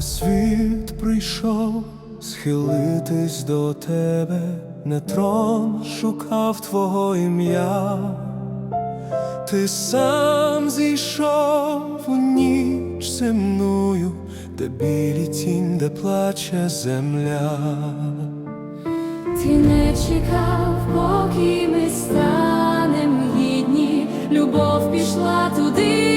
світ прийшов схилитись до тебе, не трон шукав твого ім'я, ти сам зійшов у ніч земною, де білі тінь, де плаче земля. Ти не чекав, поки ми станем гідні, любов пішла туди,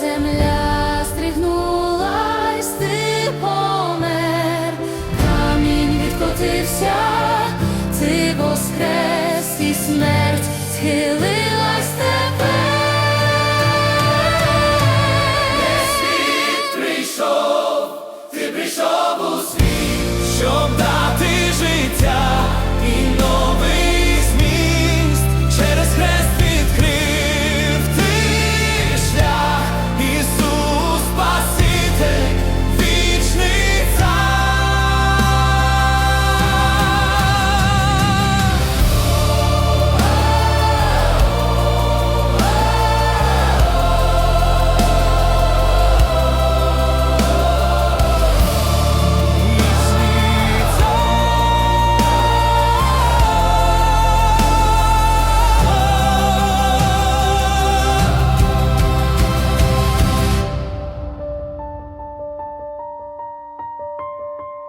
земля стригнулась, ти помер, камінь відкотився, ти воскрес і смерть схилилась тепер. Прийшов, ти прийшов